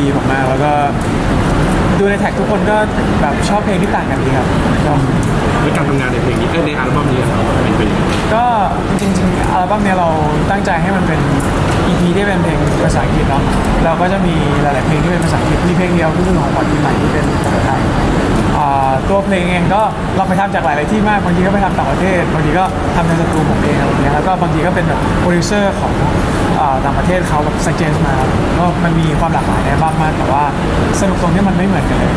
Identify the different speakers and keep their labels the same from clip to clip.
Speaker 1: เป็นช่วงปลายปีมากๆแล้วก็ดูในแท็กทุกคนก็แบบชอบเพลงที่ต่างกันดีครับก็
Speaker 2: ในการทำงานในเพลงนี้เอ้ยในอัลบั้มนี้เราเป็นเป็นยังไง
Speaker 1: ก็จริงๆอัลบั้มเนี้ยเราตั้งใจให้มันเป็น EP ที่เป็นเพลงภาษาอังกฤษเนาะเราก็จะมีหลายๆเพลงที่เป็นภาษาอังกฤษมีเพลงเดียวที่คือของขวัญปีใหม่ที่เป็นภาษาไทยอ่าตัวเพลงเองก็เราไปทำจากหลาย ๆ ที่มาก บางทีก็ไปทำต่างประเทศ บางทีก็ทำในสตูผมเองอะไรอย่างเงี้ยแล้วก็บางทีก็เป็นแบบโปรดิวเซอร์ของอ่าต่างประเทศเขาแบบซัเจนมาก็มันมีความหลากหลายในอัลบั้มมาก แต่ว่าสนุกตรงที่มันไม่เหมือนกันเลย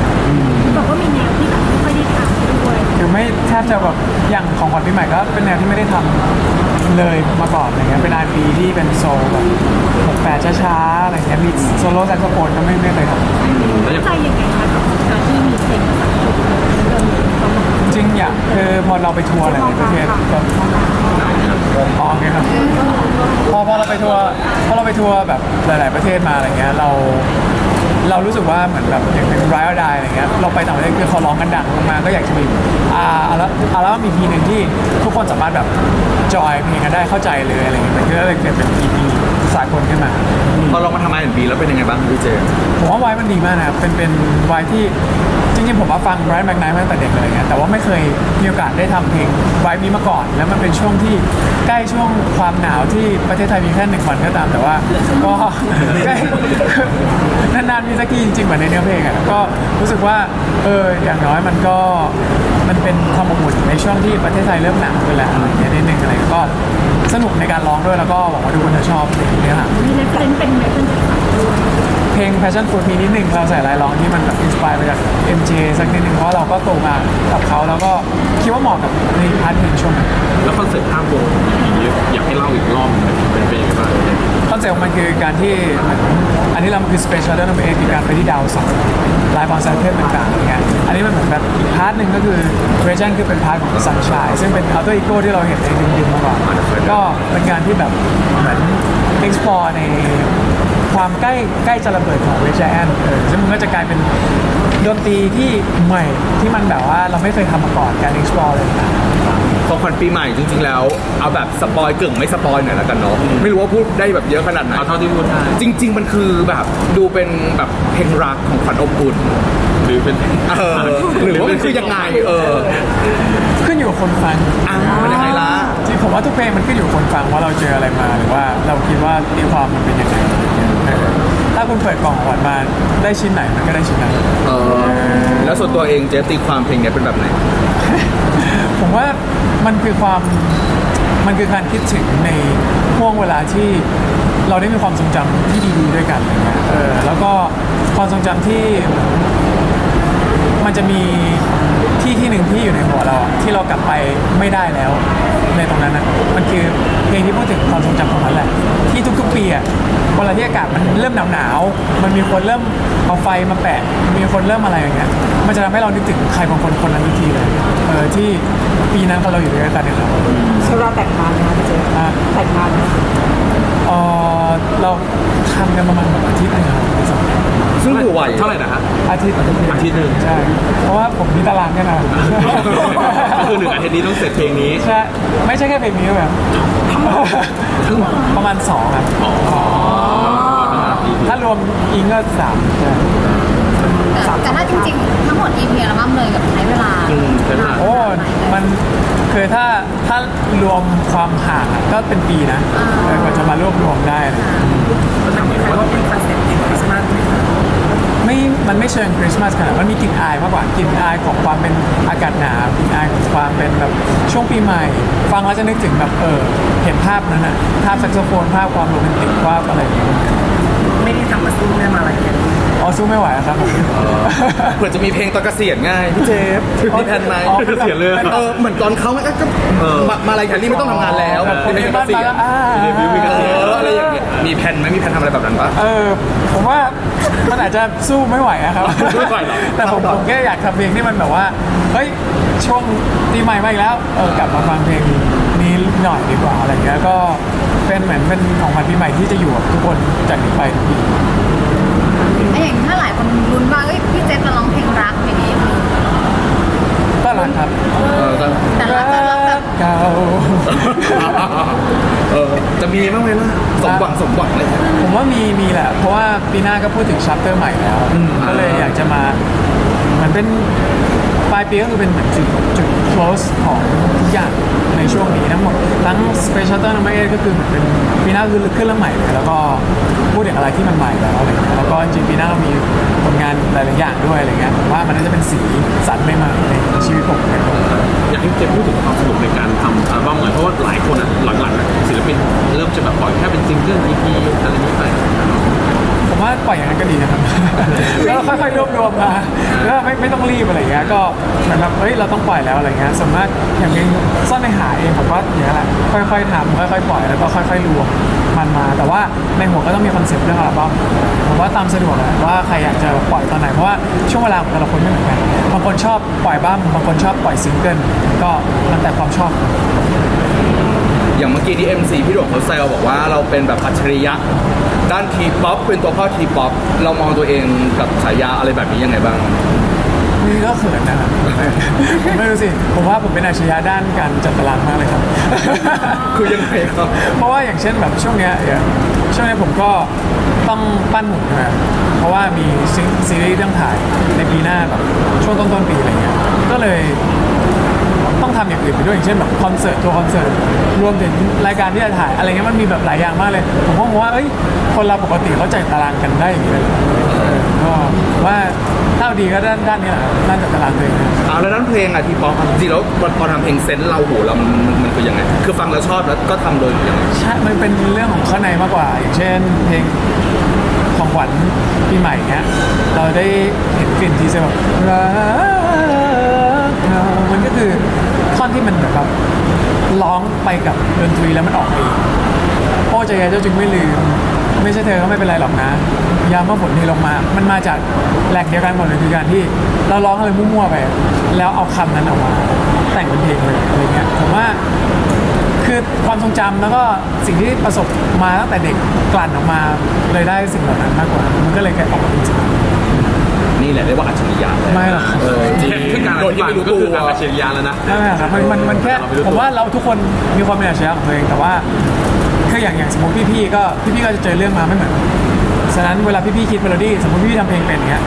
Speaker 3: บอกว่ามีแนวที่แบบไม่ค่อยได้ทำด้วย
Speaker 1: คือไม่แทบจะแบบอย่างของขวัญปีใหม่ก็เป็นแนวที่ไม่ได้ทำเลยมาก่อนอะไรเงี้ยเป็นอาร์พีที่เป็นโซลแบบแปดช้าๆอะไรเงี้ยมีโซโล่แซกโซโฟนก็ไม่ไม่เคยทำ
Speaker 2: แล้วอย่าง
Speaker 3: ใจยังไงคะกับ การที่มีเพลงภาษาอังกฤษเรื่องนี้เข้ามา
Speaker 1: จริงๆอยากคือพอเราไปทัวร์หลายๆประเทศก็อ๋อโอเคครับพอพอเราไปทัวร์พอเราไปทัวร์แบบหลาย ๆประเทศมาอะไรเงี้ยเรา เรารู้สึกว่าเหมือนแบบอย่างเป็นไรอัลไดอะไรเงี้ยเราไปต่างประเทศคือเขาร้องกันดังมากๆก็อยากจะมีอ่าอัลบั้มอัลบั้มอีพีหนึ่งที่ทุกคนสามารถแบบจอยเพลงกันได้เข้าใจเลยอะไรเงี้ยมันก็เลยเกิดเป็นอีพีสากลขึ้นมา
Speaker 4: พอเรามาทำ R&B แล้วเป็นยังไงบ้างพี่เจ
Speaker 1: ผมว่าไวน์มันดีมากนะครับเป็นเป็นไวน์ที่ จริงๆผมว่าฟังไบรท์แม k ไนท์มาตั้งแต่เด็กเลยเงี้ยแต่ว่าไม่เคยมีโอกาสได้ทำเพลงไวน์นี้มาก่อน แล้วมันเป็นช่วงที่ใกล้ช่วงความหนาวที่ประเทศไทยมีแค่หนึ่งวันก็ตามแต่ว่าก็ ใกล้นานๆมีสักทีจริงๆเหมือนในเนื้อเพลงอะก็รู้สึกว่าเอออย่างน้อยมันก็มันเป็นความอบอุ่นในช่วงที่ประเทศไทยเริ่มหนาวขึ้นแล้วอะไรเงี้ยนิดนึงอะไรก็สนุกในการร้องด้วยแล้วก็หวังว่าทุกคนจะชอบเพลงเนื้อหา
Speaker 3: มีเรฟเฟนเป็นไหมเคิลแจ็น
Speaker 1: เพลง Passion Fruit มีนิดนึงเราใส่ลายร้องที่มันแบบอินสปายมาจาก MJ สักนิดนึงเพราะเราก็โตมากับเขาแล้วก็คิดว่าเหมาะกับในพาร์ทเพลงช่วงนั้น
Speaker 2: แล้วคอนเสิร์ตภาพวงอย่างนี้อยากให้เล่าอีกรอบหนึ่งเป็นเป็นยังไงบ้าง
Speaker 1: คอนเซ็ปต์ของมันคือการที่เหมือนอันนี้เรามันคือ Special เรื่องเองคือการไปที่ดาวเสาร์ลายบอลไซเทนต่างๆอย่างเงี้ยอันนี้มันเหมือนแบบอีกพาร์ทหนึ่งก็คือ Region คือเป็นพาร์ทของ Sunshine ซึ่งเป็น Alter Ego ที่เราเห็นในดึงๆมาก่อนก็เป็นการที่แบบเหมือน explore ใน ความใกล้ใกล้จะระเบิดของ Red Giant เออซึ่งมันก็จะกลายเป็นดนตรีที่ใหม่ที่มันแบบว่าเราไม่เคยทำมาก่อนการ explore เลยนะ
Speaker 4: ของขวัญปีใหม่จริงๆแล้วเอาแบบสปอยกึ่งไม่สปอยหน่อยแล้วกันเนาะไม่รู้ว่าพูดได้แบบเยอะขนาดไหน
Speaker 2: เอาเท่าที่พูดได้
Speaker 4: จริง ๆ มันคือแบบดูเป็นแบบเพลงรักของขวัญอบอุ่น
Speaker 2: หรือเป็น
Speaker 4: เออหรือว่ามันคือยังไงเออ
Speaker 1: ขึ้นอยู่กับคนฟัง
Speaker 4: อะมันยังไงล่ะ
Speaker 1: จริง ผมว่าทุกเพลงมันขึ้นอยู่กับคนฟังว่าเราเจออะไรมาหรือว่าเราคิดว่าตีความมันเป็นยังไงเออถ้าคุณเปิดกล่องขวัญมาได้ชิ้นไหนมันก็ได้ชิ้นนั้น
Speaker 4: เออแล้วส่วนตัวเองเจฟตีความเพลงเนี้ยเป็นแบบไหน
Speaker 1: ผมว่ามันคือความมันคือการคิดถึงในห่วงเวลาที่เราได้มีความทรงจำที่ดีๆด้วยกันอะไรเงี้ยเออแล้วก็ความทรงจำที่มันจะมี ที่ที่หนึ่งที่อยู่ในหัวเราอะที่เรากลับไปไม่ได้แล้ว ในตรงนั้นนะมันคือเพลงที่พูดถึงความทรงจำของมันแหละ ที่ทุกๆปีอะเวลาที่อากาศมันเริ่มหนาวๆมันมีคนเริ่มเอาไฟมาแปะ มีคนเริ่มอะไรอย่างเงี้ยมันจะทำให้เรานึกถึงใครบางคนคนนั้นทันทีเลยเออที่ปีนั้นพอเราอยู่ด้วยกันเนี่ยครับ
Speaker 5: ใช้เวลาแต่งงานไหมคะพี่เจ
Speaker 1: อะ
Speaker 5: แต่งงานไหม
Speaker 1: เออเราทำกันประมาณอาทิตย์หนึงครับ
Speaker 4: ซึ่งอยู่ไหว
Speaker 2: เท่าไหร่นะฮะ
Speaker 1: อาทิตย์
Speaker 2: อาทิตย์หนึ่ง
Speaker 1: ใช่ เพราะว่าผมมีตารางแค่นั้น
Speaker 2: ก็คือหนึ่งอาทิตย์นี้ต้องเสร็จเพลงนี้
Speaker 1: ใช่ไม่ใช่แค่เพลงนี้แบบประมาณสองครับถ้ารวมอิงก็สามใช่
Speaker 6: แต่ถ้าจริงๆ ทั้งหมด EP อัลบั้มเลยกับใช้เวลา
Speaker 2: อืมใช้เวลา
Speaker 1: โอ้มันคือถ้าถ้ารวมความห่างอะก็เป็นปีนะเออกว่าจะมารวบรวมได้เลย ไม่มันไม่เชิงคริสต์มาสขนาดมันมีกลิ่นอายมากกว่ากลิ่นอายของความเป็นอากาศหนาวกลิ่นอายของความเป็นแบบช่วงปีใหม่ ฟังแล้วจะนึกถึงแบบเออเห็นภาพนั้นอะภาพแซกโซโฟนภาพความโรแมนติกภาพอะไรอย่างเงี้ย
Speaker 5: ไม่ได้ทำมาสู้ได้มาอะไรกัน
Speaker 1: อ๋อ สู้ไม่ไหวอะครับผม
Speaker 4: เผื่อจะมีเพลงตอนเกษียณง่ายพี่เจฟมีแผนไหม
Speaker 1: อ๋อ
Speaker 2: เกษียณเลยเหรอ
Speaker 4: เออเหมือนตอนเขาก็ก็มามาอะไรแคลรี่ไม่ต้องทำงานแล้ว
Speaker 1: แบบคน
Speaker 4: มี
Speaker 1: ที่
Speaker 4: เพลงเก
Speaker 1: บ้าน
Speaker 4: ษี
Speaker 1: มาย
Speaker 4: ณ
Speaker 1: แล้วอ่า
Speaker 4: เอออะไรอย่างเงี้ยมีแผนไหมมีแผนทำอะไรแบบนั้นปะ
Speaker 1: เออผมว่ามันอาจจะสู้ไม่ไหวอะครับ
Speaker 2: ไม่ไหวหรอ
Speaker 1: แต่ผมผมแค่อยากทำเพลงที่มันแบบว่าเฮ้ยช่วงปีใหม่มาอีกแล้วเออกลับมาฟังเพลงนี้หน่อยดีกว่าอะไรเงี้ยก็เป็นเหมือนเป็นของขวัญปีใหม่ที่จะอยู่กับทุกคนจากนี้ไปทุกปี
Speaker 6: ไอ้อย่างถ้าหลายคนลุ้นว่าเอ้ยพี่เจษจะร้องเพลงรักอย่างนี้
Speaker 1: ก็รักครับ
Speaker 4: เออก็
Speaker 6: แต่รักจะรักแบบ
Speaker 1: เก่า
Speaker 4: เออจะมีบ้างไหมล่ะสมหวังสมหวังอะไรเงี้ย
Speaker 1: ผมว่ามีมีแหละ เพราะว่าปีหน้าก็พูดถึงชัปเตอร์ใหม่แล้วก็เลยอยากจะมาเหมือนเป็น ปลายปีก็คือเป็นเหมือนจุดจุด close ของทุกอย่างในช่วงนี้ทั้งหมดทั้ง Space Shuttle Number 8ก็คือเหมือนเป็นปีหน้าคือขึ้นเรื่องใหม่เลยแล้วก็พูดถึงอะไรที่มันใหม่แล้วอะไรเงี้ยแล้วก็จริงๆปีหน้าเรามีผลงานหลายๆอย่างด้วยอะไรเงี้ยผมว่ามันน่าจะเป็นสีสันใหม่ๆในชีวิตผมเลย
Speaker 2: อยากให้เจมพูดถึงความสนุกในการทำอัลบั้มหน่อยเพราะว่าหลายคนอะหลังๆอะศิลปินเริ่มจะแบบปล่อยแค่เป็นซิงเกิล EP อะไรนี้ไป
Speaker 1: ผมว่าปล่อยอย่างนั้นก็ดีนะครับ แล้วค่อยๆรวบรวมมาแล้วไม่ไม่ต้องรีบอะไรเงี้ยก็เหมือนแบบเฮ้ยเราต้องปล่อยแล้วอะไรเงี้ยส่วนมากอย่างเพลงซ่อนในหาเองผมว่าอย่างนั้นแหละค่อยๆทำค่อยๆปล่อยแล้วก็ค่อย ๆรวม มันมา แต่ว่าในหัวก็ต้องมีคอนเซ็ปต์เรื่องอัลบั้มผมว่าตามสะดวกแหละว่าใครอยากจะปล่อยตอนไหนเพราะว่าช่วงเวลาของแต่ละคนไม่เหมือนกันบางคนชอบปล่อยบั้มบางคนชอบปล่อยซิงเกิลก็มันแต่ความชอบ
Speaker 4: อย่างเมื่อกี้ที่ MC พี่หลวงเขาแซวบอกว่าเราเป็นแบบอัจฉริยะ ด้านทีป๊อปเป็นตัวพ่อทีป๊อปเรามองตัวเองกับฉายาอะไรแบบนี้ยังไงบ้าง
Speaker 1: นี่ก็เขินนะครับไม่รู้สิ ผมว่าผมเป็นอาชญาด้านการจัดตารางมากเลยครับ
Speaker 4: คือยังไงครับ
Speaker 1: เพราะว่าอย่างเช่นแบบช่วงเนี้ยอย่างช่วงเนี้ยผมก็ต้องปั้นหุ่นนะเพราะว่ามีซีซีรีส์เรื่องถ่ายในปีหน้าแบบช่วงต้นต้นๆปีอะไรเงี้ย ก็เลย ต้องทำอย่างอื่นไปด้วยอย่างเช่นแบบคอนเสิร์ตตัวคอนเสิร์ตรวมถึงรายการที่จะถ่ายอะไรเงี้ยมันมีแบบหลายอย่างมากเลย ผมก็มองว่าเอ้ยคนเราปกติเขาจัดตารางกันได้อย่างนี้เลยเหรอเออก็ว่าถ้าเอาดีก็ด้านด้านนี้แหละครับด้านจัดตารางตัวเอง
Speaker 4: เอาแล้วด้านเพลงอะทีป๊อปจริงๆแล้วพอทำเพลงเซนส์เราโหเรามันมันมันคือยังไง คือฟังแล้วชอบแล้วก็ทำโดยยังไง
Speaker 1: ใช่มันเป็นเรื่องของข้างในมากกว่า อย่างเช่น เพลงของขวัญปีใหม่เนี้ย เราได้เห็นกลิ่นทีเซอร์แบบรักเรา ที่มันแบบร้องไปกับดนตรีแล้วมันออกเองโอ้ใจยายเจ้าจึงไม่ลืม ไม่ใช่เธอก็ไม่เป็นไรหรอกนะ ยามเมื่อฝนเทลงมา มันมาจากแหล่งเดียวกันหมดเลยคือการที่เราร้องอะไรมั่วๆไป แล้วเอาคำนั้นออกมา แต่งเป็นเพลงเลยอะไรเงี้ยผมว่าคือความทรงจำแล้วก็สิ่งที่ประสบมาตั้งแต่เด็กกลั่นออกมาเลยได้สิ่งเหล่านั้นมากกว่า มันก็เลยแค่ออกมาเป็นสิ่ง นั้น
Speaker 4: นี่แหละเรียกว่าอัจฉริยะเลย
Speaker 1: ไม่หรอกครับ
Speaker 4: เออจริง
Speaker 2: แค่การอ
Speaker 4: โดย
Speaker 2: ธิ
Speaker 4: ที่
Speaker 2: บาย
Speaker 4: ไม่รู้
Speaker 2: ก็
Speaker 4: ตั
Speaker 2: คือ
Speaker 4: ว
Speaker 2: การอัจฉริยะแล้วนะ
Speaker 1: ไม่ครับมันมันมันแค่
Speaker 2: เราไม่รู้ตัว
Speaker 1: ผมว่าเราทุกคนมีความเป็นอาชญะของตัวเองแต่ว่าคืออย่างอย่างสมมติพี่ๆก็พี่ๆก็จะเจอเรื่องมาไม่เหมือนกันฉะนั้นเวลาพี่ๆคิดเมโลดี้สมมติพี่ๆทำเพลงเป็นอย่างเงี้ย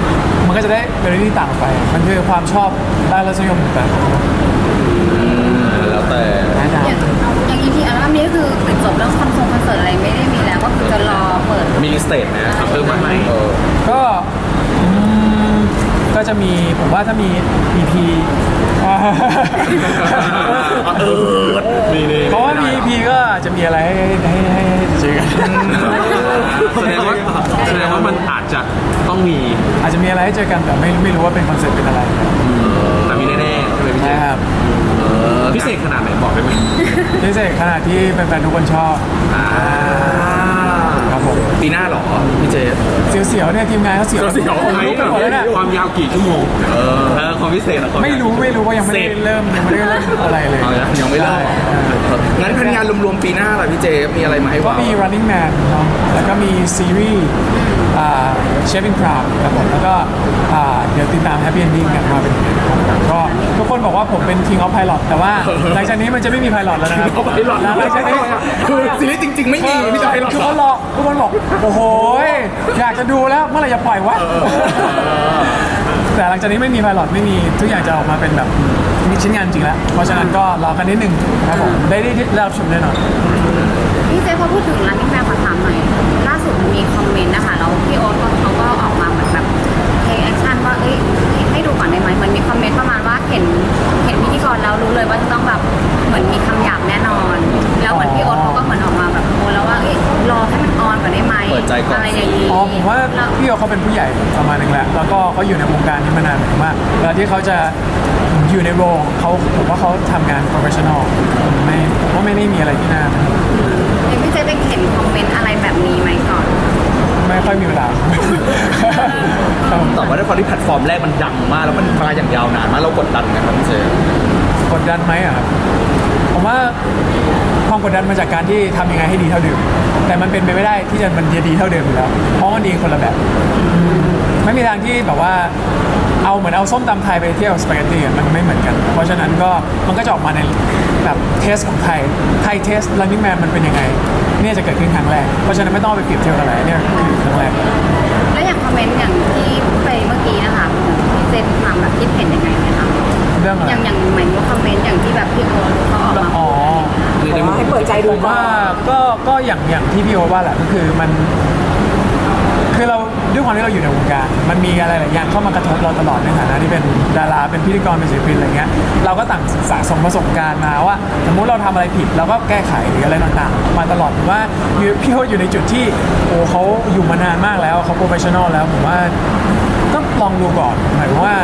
Speaker 1: มันก็จะได้เมโลดี้ต่างไป มันคือความชอบได้รสนิยมของแต่ละคน
Speaker 4: แล้วแต่
Speaker 1: นะครับ
Speaker 6: อย่างอย่าง EP อัลบั้มนี้ก็คือปิดจบเรื่องคอนเสิร์ตคอนเสิร์ตอะไรไม่ได้มีแล้วก็คือจะรอเปิด
Speaker 4: มีสเตจนะ
Speaker 2: ทำเพิ่มมาไหม
Speaker 4: เออ
Speaker 1: ก็อืมก็จะมีผมว่าถ้ามี EP อ่า
Speaker 2: มีนี่
Speaker 1: เพราะว่ามี EP ก็จะมีอะไรให้ให้ให้ให้เจอกัน
Speaker 2: แสดงว่าแสดงว่ามันอาจจะต้องมี
Speaker 1: อาจจะมีอะไรให้เจอกันแต่ไม่ไม่รู้ว่าเป็นคอนเซ็ปต์เป็นอะไร
Speaker 2: แต่มีแน่ๆใช่ไหมพี่เจ
Speaker 1: นะครับ
Speaker 2: พิเศษขนาดไหนบอกได้ไหม
Speaker 1: พิเศษขนาดที่แฟนๆทุกคนชอบ
Speaker 2: อ่า
Speaker 1: ครับผม
Speaker 4: ปีหน้าเหรอพี่เจ
Speaker 1: เสียวๆเนี่ยทีมงานเขาเสียว
Speaker 4: เสียวๆ
Speaker 1: ผมรู้กันหมดแล้วเนี่ย
Speaker 2: ความยาวกี่ชั่วโมงเออความพิเศษอะความยาว
Speaker 1: ไม่รู้ไม่รู้ว่ายังไม่ได้เริ่มยังไม่ได้เริ่มอะไรเลย
Speaker 4: เอายังยังไม่เริ่ม
Speaker 1: ใช่
Speaker 4: งั้นแผนงานรวมๆปีหน้าล่ะพี่เจมีอะไรมาให้
Speaker 1: ก็
Speaker 4: ว้าว
Speaker 1: มี running man เนาะแล้วก็มีซีรีส์อ่า Shaving Crown ครับผมแล้วก็อ่าเดี๋ยวติดตาม Happy Ending กันว่าเป็นยังไงครับ ก็ทุกคนบอกว่าผมเป็น King of Pilot แต่ว่าหลังจากนี้มันจะไม่มี Pilot แล้วนะครับ
Speaker 4: King of Pilot
Speaker 1: หลังจากนี้
Speaker 4: คือซีรีส์จริง ๆ ไม่มีพี่จะให้เรา
Speaker 1: ทุกคนรอทุกคนบอกโอ้โหยอยากจะดูแล้วเมื่อไหร่จะปล่อยวะแต่หลังจากนี้ไม่มี Pilot ไม่มีทุกอย่างจะออกมาเป็นแบบมีชิ้นงานจริงแล้วเพราะฉะนั้นก็รอกันนิดหนึ่งครับผมได้ได้ได้รับชมแน่นอน
Speaker 6: พี่เจพอพูดถึงร้านนี้แม่ขอถามหน่อยล่าสุดมีคอมเมนต์นะคะแล้วพี่โอ๊ตก็เขาก็ออกมา เหมือนมีคอมเมนต์ประมาณว่าเห็นเห็นพิธีกรแล้วรู้เลยว่าจะต้องแบบเหมือนมีคำหยาบแน่นอน แล้วเหมือนพี่โอ๊ตเขาก็เหมือนออกมาแบบโพสแล้วว่าเอ้ยรอให้มันออนก่อนได้ไหม
Speaker 4: เปิดใจก่อน
Speaker 6: อะไรอย่างนี้
Speaker 1: อ๋อผมว่า
Speaker 6: แล้ว
Speaker 1: พี่โอเขาเป็นผู้ใหญ่ประมาณหนึงแหละแล้วก็เขาอยู่ในวงการนี้มานานมากเวลาที่เขาจะอยู่ในโรงเขาผมว่าเขาทำงาน professional ไม่ผมว่าไม่ได้มีอะไรที่น่า
Speaker 6: เดี๋ยวพี่เจไปเห็นคอมเมนต์อะไรแบบนี้ไหมก่อน
Speaker 1: ไม่ค่อยมีเวลา ครับผม
Speaker 4: แต่ว่าด้วย ความที่แพลตฟอร์มแรกมันดังมากแล้วมันมาอย่างยาวนานมากเรากดดันนะครับพี่เจ
Speaker 1: กดดันไหมอะครับผมว่าความกดดันมาจากการที่ทำยังไงให้ดีเท่าเดิม แต่มันเป็นไปไม่ได้ที่จะมันจะดีเท่าเดิมอยู่แล้ว เพราะมันดีคนละแบบ ไม่มีทางที่แบบว่าเอาเหมือนเอาส้มตำไทยไปเที่ยวสปาเกตตี้อะมันไม่เหมือนกัน เพราะฉะนั้นก็มันก็จะออกมาในแบบเทสของไทย ไทยเทส running man มันเป็นยังไง เนี่ยจะเกิดขึ้นครั้งแรก เพราะฉะนั้นไม่ต้องเอาไปเปรียบเทียบกันเลยเนี่ยคือครั้งแรก แล้วอย่างคอมเมนต์
Speaker 6: อย่างที่ไปเมื่อกี้นะคะพี่เจนความแบบคิดเห็นยังไงไหมคะ
Speaker 1: เรื่องอะไรอย่า
Speaker 6: งอย่างเหมือนว่าคอมเมนต์อย่างที่แบบพี่โอ๊ตเขาออกมา
Speaker 1: อ๋อ
Speaker 2: หรือว่า
Speaker 5: ให้เปิดใจดูก่อน
Speaker 1: ว่าก็ก็อย่างอย่างที่พี่โอตว่าแหละก็คือมัน คือเราด้วยความที่เราอยู่ในวงการ มันมีอะไรหลายอย่างเข้ามากระทบเราตลอดในฐานะที่เป็นดาราเป็นพิธีกรเป็นศิลปินอะไรเงี้ยเราก็ต่างสะสมประสบการณ์มาว่า สมมติเราทำอะไรผิดเราก็แก้ไขหรืออะไรต่างๆ มาตลอดผมว่าพี่โออยู่ในจุดที่โอ้เขาอยู่มานานมากแล้วเขาโปรเฟชชั่นอลแล้วผมว่าก็ลองดูก่อนหมายว่า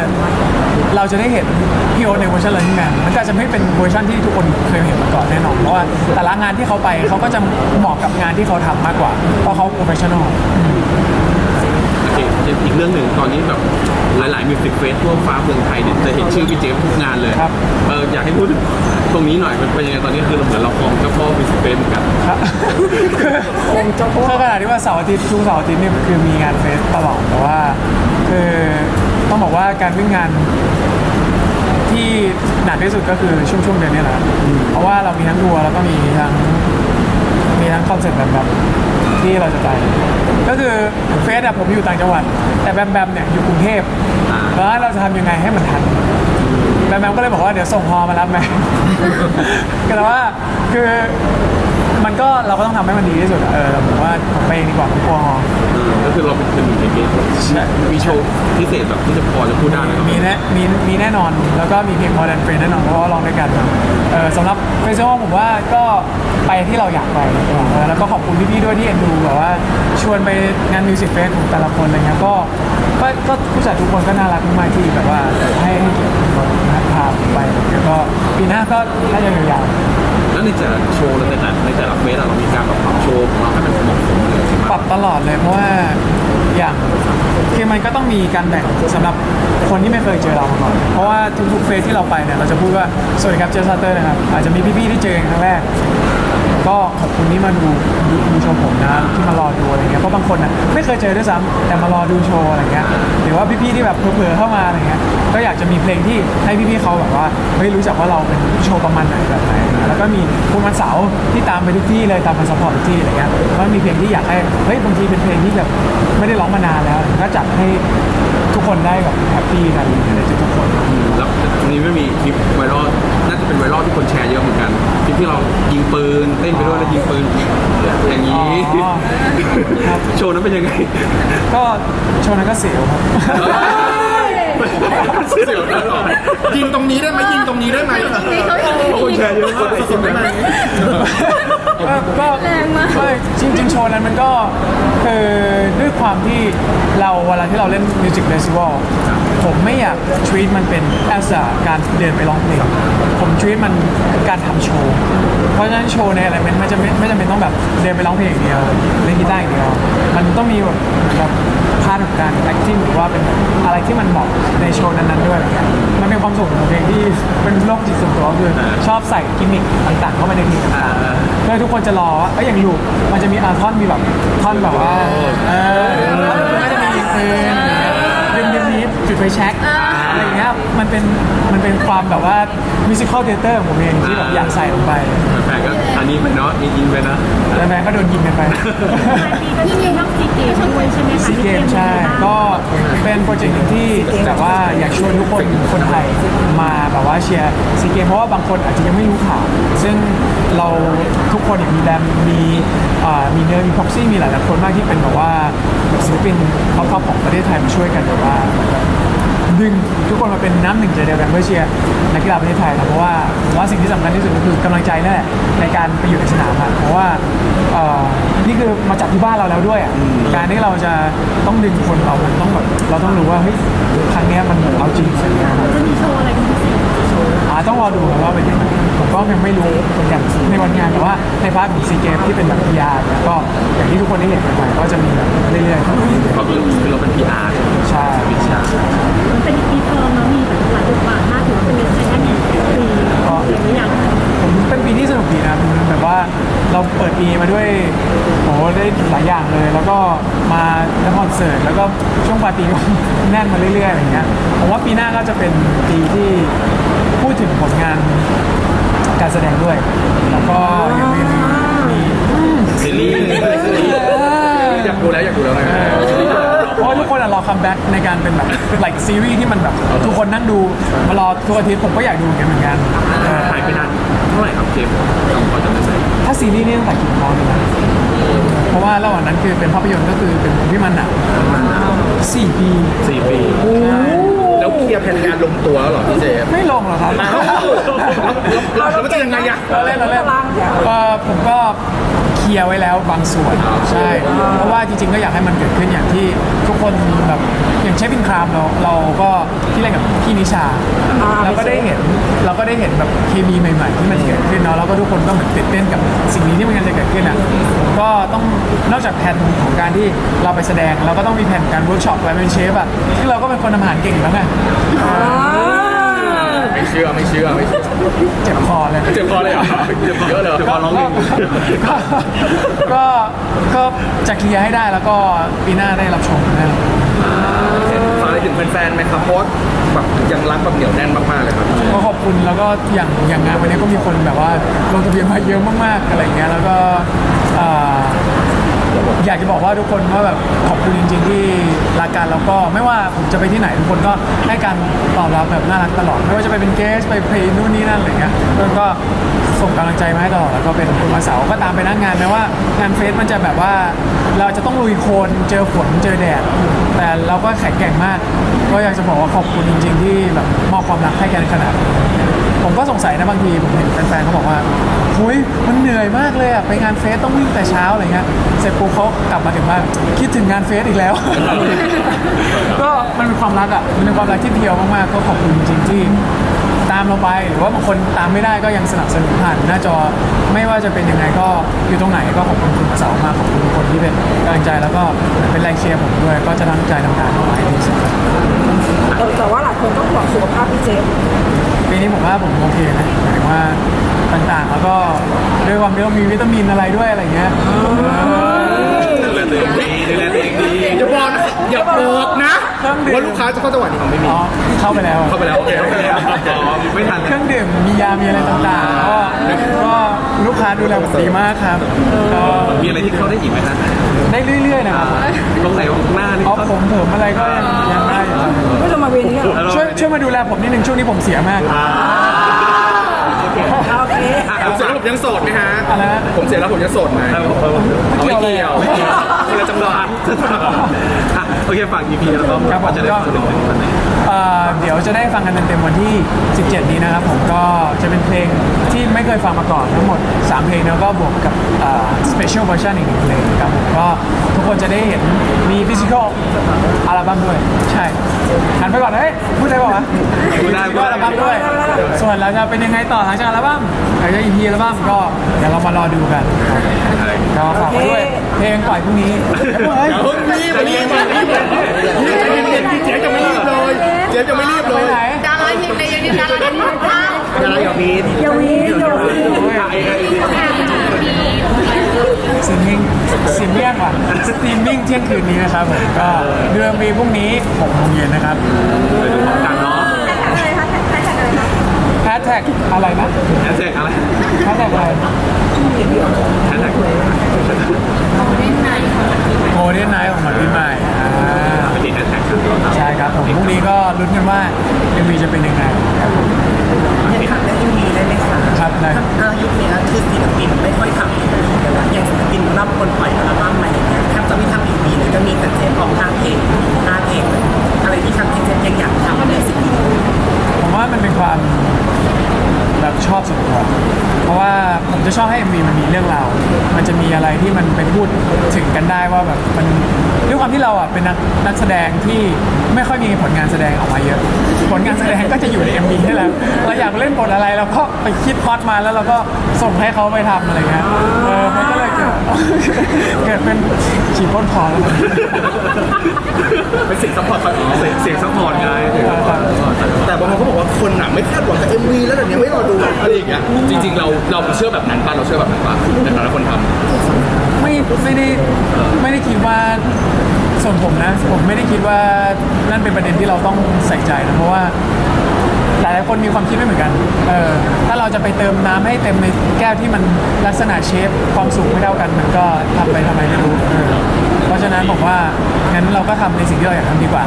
Speaker 1: เราจะได้เห็นพี่โอ๊ตในเวอร์ชัน Learning Man มันก็อาจจะไม่เป็นเวอร์ชันที่ทุกคนเคยเห็นมาก่อนแน่นอนเพราะว่าแต่ละงานที่เขาไปเขาก็จะเหมาะกับงานที่เขาทำมากกว่าเพราะเขาโปรเฟชชั่นอล
Speaker 2: อเคอีกเรื่องหนึ่งตอนนี้แบบหลายๆมิวสิกเฟสทั่วฟ้าเมืองไทยเนี่ยจะเห็นชื่อพี่เจฟทุกงานเลย
Speaker 1: ครับ
Speaker 2: เอออยากให้พูดถึงตรงนี้หน่อยมันเป็นยังไงตอนนี้คือเราเหมือนเราครองเจ้าพ่อมิวสิกเฟสเหมือนกัน
Speaker 1: ครับคือคือขนาดที่ว่าเสาร์อาทิตย์ทุกเสาร์อาทิตย์เนี่ยคือมีงานเฟสตลอดแต่ว่าคือต้องบอกว่าการวิ่งงานที่หนักที่สุดก็คือช่วงช่วงๆเดือนเนี้แหละเพราะว่าเรามีทั้งทัวร์แล้วก็มีทั้งมีทั้งคอนเซ็ปต์แบบแบบที่เราจะไป ก็คือเฟสอะผมอยู่ต่างจังหวัด แต่แบมแบมเนี่ยอยู่กรุงเทพ
Speaker 2: อ่า
Speaker 1: แล้วเราจะทำยังไงให้มันทันแบมแบมก็เลยบอกว่าเดี๋ยวส่งฮอมารับไหมก็แต่ว่าคือ มันก็เราก็ต้องทำให้มันดีที่สุดอะเออผมว่าผมไปเองดีกว่าผมกลัวฮอ
Speaker 2: เออก็คือเราเป็นเป็นหนึ่งในเกสมีโชว์พิเศษแบบที่จะพอจะพูดได้ไหมครับ
Speaker 1: มีแน่มีมีแน่นอน แล้วก็มีเพลง More Than Friend แน่นอนเพราะว่าร้องด้วยกันเออสำหรับเฟสติวัลผมว่าก็ไปที่เราอยากไปเออแล้วก็ขอบคุณพี่ๆด้วยที่เอ็นดูแบบว่าชวนไปงานมิวสิกเฟสของแต่ละคนอะไรเงี้ยก็ก็ก็ผู้จัดทุกคนก็น่ารักมากๆที่แบบว่าให้ให้เกียรติผมนะพาผมไปแล้วก็ปีหน้าก็น่าจะยาวๆ
Speaker 2: แล้วในแต่ละโชว์ในแต่ละในแต่ละเฟสอะเรามีการแบบปรับโชว์ของเราให้มันเหมาะสมเลยใช่ไหม
Speaker 1: ปรับตลอดเลยเพราะว่าอย่างคือมันก็ต้องมีการแบ่งสำหรับคนที่ไม่เคยเจอเรามาก่อนเพราะว่าทุกๆเฟสที่เราไปเนี่ยเราจะพูดว่าสวัสดีครับเจสซัตเตอร์นะครับอาจจะมีพี่ๆที่เจอกันครั้งแรก ก็ขอบคุณที่มาดูดูดูโชว์ผมนะที่มารอดูอะไรเงี้ยเพราะบางคนนะไม่เคยเจอด้วยซ้ำแต่มารอดูโชว์อะไรเงี้ยหรือว่าพี่ๆที่แบบเผลอๆเข้ามาอะไรเงี้ยก็อยากจะมีเพลงที่ให้พี่ๆเขาแบบว่าเฮ้ยรู้จักว่าเราเป็นโชว์ประมาณไหนแบบไหนแล้วก็มีคุณวันเสาร์ที่ตามไปทุกที่เลยตามไปซัพพอร์ตทุกที่อะไรเงี้ยก็มีเพลงที่อยากให้เฮ้ยบางทีเป็นเพลงที่แบบไม่ได้ร้องมานานแล้วก็จัดให้ กคนได้แบบแฮปปี้กันในทุกๆคน
Speaker 2: แล้วนี่ไม่มีคลิปไวรัลน่าจะเป็นไวรัลที่คนแชร์เยอะเหมือนกันคลิปที่เรายิงปืนเต้นไปด้วยแล้วยิงปืนอย่างนี้
Speaker 1: อ๋อครับ
Speaker 2: โชว์นั้นเป็นยังไง
Speaker 1: ก็โชว์นั้นก็เสียวครับ
Speaker 2: เสียวตลอด
Speaker 4: ยิงตรงนี้ได้ไหมยิงตรงนี้ได้ไหม
Speaker 2: คนแชร์เยอะมากคลิปนั้น
Speaker 1: ก็ก็ก็จริงๆโชว์นั้นมันก็คือด้วยความที่เราเวลาที่เราเล่นมิวสิกเฟสติวัลผมไม่อยาก treat มันเป็น as a การเดินไปร้องเพลงผม treat มันการทำโชว์ เพราะฉะนั้นโชว์ในอะไรมันไม่จำเป็นไม่จำเป็นต้องแบบเดินไปร้องเพลงอย่างเดียวเล่นกีตาร์อย่างเดียว มันต้องมีแบบแบบพาร์ทของการ acting หรือว่าเป็นอะไรที่มันเหมาะในโชว์นั้นๆด้วยอะไรเงี้ยมันเป็นความสุขของเพลงที่เป็นโรคจิตส่วนตัวคือชอบใส่กิมมิคต่างๆเข้าไปในเพลงต่างๆเพื่อให้ทุกคนจะรอว่าเอ้ยอย่างอยู่มันจะมีอาท่อนมีแบบท่อนแบบว่าเออแล้วมันก็จะมีปืนริมริมนี้จุดไฟแช็ก อะไรอย่างเงี้ยมันเป็นมันเป็นความแบบว่ามิวสิคอลเทเตอร์ของผมเองที่แบบอยากใส่ลงไป
Speaker 2: แฟนก็อันนี้ไปเนาะมียิงไปนะ
Speaker 1: แล้วแม่ก็โดนยิงกันไป
Speaker 3: ที่มีทั้งซีเกมด้วยใช่ไหมคะ
Speaker 1: ซีเกมใช่ก็เป็นโปรเจกต์หนึ่งที่แบบว่าอยากชวนทุกคนคนไทยมาแบบว่าเชียร์ซีเกมเพราะว่าบางคนอาจจะยังไม่รู้ข่าว ซึ่งเราทุกคนอย่างมีแดมมีอ่ามีเนยมีพ็อกซี่มีหลายๆคนมากที่เป็นแบบว่าศิลปินท็อปๆของประเทศไทยมาช่วยกันแบบว่า ดึงทุกคนมาเป็นน้ำหนึ่งใจเดียวกันเพื่อเชียร์นักกีฬาประเทศไทยครับเพราะว่าผมว่าสิ่งที่สำคัญที่สุดก็คือกำลังใจนั่นแหละในการไปอยู่ในสนามอะเพราะว่าเอ่อนี่คือมาจัดที่บ้านเราแล้วด้วยอะการที่เราจะต้องดึงคนเรามันต้องแบบเราต้องรู้ว่าเฮ้ยครั้งเนี้ยมันเอาจริงอะไรเงี้ยครับ
Speaker 3: จะมีโชว์อะไรเป็นพิเศษ
Speaker 1: อ่าต้องรอดูครับว่าเป็นยังไงผมก็ยังไม่รู้เหมือนกันในวันงานแต่ว่าในพาร์ทของซีเกมที่เป็นแบบพีอาร์เนี่ยก็อย่างที่ทุกคนได้เห็นกันไปก็จะมีแบบเรื่อยๆครับ
Speaker 2: ก็คือเราเป็น PR ใช่ไหม
Speaker 1: ใช่
Speaker 2: วิชา
Speaker 3: มันเป็นปีเทอมแล้วมีแบบหลายบทบาทมากถือว่าเป็นแค่หนึ่งปีเรียนหรือยัง
Speaker 1: ผมเป็นปีที่สนุกดีนะมันแบบว่าเราเปิดปีมาด้วยโหได้หลายอย่างเลย แล้วก็มาแล้วคอนเสิร์ตแล้วก็ช่วงปลายปีก็ แน่นมาเรื่อยๆอะไรเงี้ยผมว่าปีหน้าก็จะเป็นปีที่พูดถึงผลงานการแสดงด้วย แล้วก็ยังมีมี
Speaker 2: ซีรีส์ซีรีส์
Speaker 4: อยากดูแล้วอยากดูแล้วไง
Speaker 1: เพราะว่าทุกคน คนอะรอคัมแบ็กในการเป็นแบบ like ซีรีส์ที่มันแบบทุกคนนั่งดูมารอ ทุกอาทิตย์ผมก็อยากดูเหมือนกันเหมือนกันเออ
Speaker 2: หายไปนานเท่าไหร่ครับเจมส์จำพอจำได้ไหม
Speaker 1: ถ้าซีรีส์นี่ตั้งแต่กี่ตอนเลยนะเพราะว่าระหว่างนั้นคือเป็นภาพยนตร์ก็คือเป็นพี่มันหนักสี่ปี
Speaker 2: สี่ปี
Speaker 4: แล้วเคลียร์แผนงานลงตัวแล้วเหรอพี่เจฟ
Speaker 1: ไม่ลงหรอกครับ
Speaker 4: เราแล้วมันจะยังไงอะ
Speaker 1: เราเล่นเราเล่นเอ่อผมก็ เคลียร์ไว้แล้วบางส่วนใช่เพราะว่าจริงๆก็อยากให้มันเกิดขึ้นอย่างที่ทุกคนแบบอย่างเชฟบินครามเราเราก็ที่เล่นกับพี่นิชาเราก็ได้เห็นเราก็ได้เห็นแบบเคมีใหม่ ๆ ที่มันเกิดขึ้นเนาะแล้วก็ทุกคนก็เหมือนตื่นเต้นกับสิ่งนี้ที่มันกำลังจะเกิดขึ้นอะผมก็ต้องนอกจากแผนของการที่เราไปแสดงเราก็ต้องมีแผนการเวิร์กช็อปอะไรเป็นเชฟอะที่งเราก็เป็นคนทำอาหารเก่งอยู่แล้วไง
Speaker 4: ไม่เชื่อไม่เชื่อไม่เชื่อ
Speaker 1: เจ็บคอเลย
Speaker 4: เจ็บคอเลยเหรอเจ็บเยอะเลยเหรอ
Speaker 2: เดี๋ยวพอร้องเพลง
Speaker 1: ก็ก็ก็จะเคลียร์ให้ได้แล้วก็ปีหน้าได้รับชมแน่นอน
Speaker 4: ฝากอะไรถึงแฟนๆไหมครับเพราะว่าแบบยังรักแบบเหนียวแน่นมากๆเลยครับ
Speaker 1: ก็ขอบคุณแล้วก็อย่างอย่างงานวันนี้ก็มีคนแบบว่าลงทะเบียนมาเยอะมากๆอะไรอย่างเงี้ยแล้วก็เอยากจะบอกว่าทุกคนว่าแบบขอบคุณจริง ๆ ที่รักกันแล้วก็ไม่ว่าผมจะไปที่ไหนทุกคนก็ให้การตอบรับแบบน่ารักตลอด ไม่ว่าจะไปเป็นเกสไปเพลย์นู่นนี่นั่นอะไรเงี้ยทุกคนก็ส่งกำลังใจมาให้ตลอดแล้วก็เป็นคุณมาเสาร์ก็ตามไปนั่งงานแม้ว่างานเฟสมันจะแบบว่าเราจะต้องลุยโคลนเจอฝนเจอแดด แต่เราก็แข็งแกร่งมาก ก็อยากจะบอกว่าขอบคุณจริง ๆ ที่แบบมอบความรักให้กันขนาดนี้ ผมก็สงสัยนะบางทีผมเห็นแฟนๆเขาบอกว่าเฮ้ยมันเหนื่อยมากเลยอะไปงานเฟสต้องวิ่งแต่เช้าอะไรเงี้ยเสร็จปุ๊บเขากลับมาถึงบ้านคิดถึงงานเฟสอีกแล้ว ก็มันเป็นความรักอะมันเป็นความรักที่เพียวมากๆก็ขอบคุณจริงๆที่ตามเราไปหรือว่าบางคนตามไม่ได้ก็ยังสนับสนุนผ่านหน้าจอไม่ว่าจะเป็นยังไงก็อยู่ตรงไหนก็ขอบคุณคุณเสามากขอบคุณทุกคนที่เป็นกำลังใจแล้วก็เป็นแรงเชียร์ผมด้วย ก็จะตั้งใจทำงานออกมาให้ดีที่สุด
Speaker 5: เออแต่ว่าหลายคนก็ห่วงสุขภาพพี่เจฟ
Speaker 1: ปีนี้ผมว่าผมโอเคนะหมายถึงว่าต่างๆ แล้วก็ด้วยความที่เรามีวิตามินอะไรด้วยอะไรเงี้ย
Speaker 2: ดูแลตัวเองดีดูแลตัวเองดี
Speaker 4: อย่าบอกนะอย่าบอกนะว่าลูกค้าจะเข้าจังหวัดนี้เขาไม่มี
Speaker 1: อ๋อเข้าไปแล้ว
Speaker 4: เข้าไปแล้วโอเคโอเค
Speaker 2: ไม่ทัน
Speaker 1: เครื่องดื่มมียา มีอะไรต่างๆก็ก็ลูกค้าดูแลผมดีมากครับก็
Speaker 2: มีอะไรที่เข้าได้อีกไหมฮะ
Speaker 1: ได้เรื่อยๆนะครับ
Speaker 2: ตรงไหนตรงหน้านี่
Speaker 1: เอาผมผมอะไรก็ยังยัง ได้อยู่ครับ
Speaker 5: ไม่ลงมาเวรนี้เหรอ
Speaker 1: ช่วยช่วยมาดูแลผมนิดนึงช่วงนี้ผมเสียมาก
Speaker 5: โอเค
Speaker 4: ผมเสร็จแล้วผมยังโสดไหมฮะ
Speaker 1: อะไรนะ
Speaker 4: ผมเสร็จแล้วผมยังโสดไหม
Speaker 2: เอา
Speaker 4: เอาไม่เกี่ยว
Speaker 1: ไม่เกี่ยว
Speaker 4: คนละจังหวัด
Speaker 2: อะโอเคฝาก EP แล้วก็
Speaker 1: ครับผม
Speaker 2: จะได้
Speaker 1: ก็
Speaker 2: ฟังถึงวันไหน
Speaker 1: เอ่อเดี๋ยวจะได้ฟังกันเต็มๆวันที่ 17 นี้นะครับผมก็จะเป็นเพลงที่ไม่เคยฟังมาก่อนทั้งหมด 3 เพลงแล้วก็บวกกับสเปเชียลเวอร์ชันอีกหนึ่งเพลงครับผมก็ทุกคนจะได้เห็นมีฟิสิกอลอัลบั้มด้วย ใช่หันไปก่อนเฮ้ยพูดได้ป่าวะ
Speaker 2: พูดได้พู
Speaker 1: ก็
Speaker 2: ด
Speaker 1: อัล
Speaker 2: ได้
Speaker 1: บั้มด้วย ส่วนเราจะเป็นยังไงต่อหลังจากอัลบั้มหลังจาก EP อัลบั้มก็เดี๋ยวเรามารอดูกัน ก็ฝากไว้ด้วยเพลงปล่อยพรุ่งนี้เฮ้ย
Speaker 4: อย่าเพิ่งรีบรีบรีบรีบใจเย็นๆเจ๊จะไม่รีบเลยเจ๊จะไม่รีบเลย
Speaker 6: ดาราทีมเลยยังดาราทีมข้าว
Speaker 4: อะไรอย่างนี้
Speaker 5: อย่าวีนอย่าวีน
Speaker 1: สตรีมมิ่งสตรีมมิ่งก่อนสตรีมมิ่งเที่ยงคืนนี้นะครับผมก็เดือนมีพรุ่งนี้6โมงเย็นนะครับ
Speaker 2: ไปดูพร้อมกันเนาะ
Speaker 1: ชแท็กอะไรนะ
Speaker 2: แฮชแท็กอะไร
Speaker 1: แฮชแท็กอะไร
Speaker 2: แฮชแท็ก
Speaker 1: โกลเด้นไนท์ของมันปีใหม่อ่า
Speaker 2: ไปติดแฮชแท็กกันครับ
Speaker 1: ใช่ครับผมพรุ่งนี้ก็ลุ้นกันว่า MV จะเป็นยังไงครับผม
Speaker 5: ยังขับได้ยังมีได้ไหมคะ
Speaker 1: ครับได้
Speaker 5: ถ้ายุคนี้คือศิลปินไม่ค่อยทำอีพีกันแล้วอย่างศิลปินรับคนปล่อยอัลบั้มใหม่เนี่ยแทบจะไม่ทำอีพีเลยก็มีแต่เจฟออกห้าเพลงห้าเพลงเลยอะไรที่ทำให้เจฟยังอยากทำในสิ่งนี้
Speaker 1: ผมว่ามันเป็นความแบบ ชอบส่วนตัว เพราะว่าผมจะชอบให้ MV มันมีเรื่องราว มันจะมีอะไรที่มันไปพูดถึงกันได้ว่าแบบมันด้วยความที่เราอะเป็นนักนักแสดงที่ไม่ค่อยมีผลงานแสดงออกมาเยอะ ผลงานแสดงก็จะอยู่ใน MV นี่แหละ เราอยากเล่นบทอะไรเราก็ไปคิดพล็อดมาแล้วเราก็ส่งให้เขาไปทำอะไรเงี้ยเออมันก็ เลยเกิดเกิดเป็นฉีดพ่นคอแล้วกัน
Speaker 4: เป็นสิ่งซัพพอร์ตเขา
Speaker 2: เสียงเสียงซัพพอร์ตไงเสียงซัพพอร์ต
Speaker 4: แต่บางคนเขาบอกว่าคนหนังไม่คาดหวังกับ MV แล้วเดี๋ยวนี้ไม่รอดูอะไรอย่างเงี้ยจริง ๆ เราเราเชื่อแบบนั้นป่ะเราเชื่อแบบนั้นป่ะในฐานะคนทำ
Speaker 1: ไม่ไม่ได้ไม่ได้คิดว่าส่วนผมนะผมไม่ได้คิดว่านั่นเป็นประเด็นที่เราต้องใส่ใจนะเพราะว่า หลายๆคนมีความคิดไม่เหมือนกันเออถ้าเราจะไปเติมน้ำให้เต็มในแก้วที่มันลักษณะเชฟความสูงไม่เท่ากันมันก็ทำไปทำไมไม่รู้เออราะฉะนั้นผมว่างั้นเราก็ทำในสิ่งที่เราอยากทำดีกว่า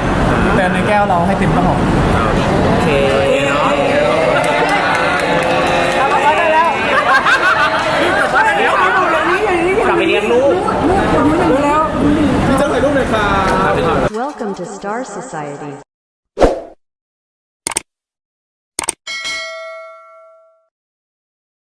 Speaker 1: เติมในแก้วเราให้เต็มก็พอ
Speaker 3: โอเคเนาะกลับไปเลี้ยงลูก
Speaker 4: พี่เจ้าถ่ายรูปเลยค่ะ
Speaker 7: Welcome to Star Society.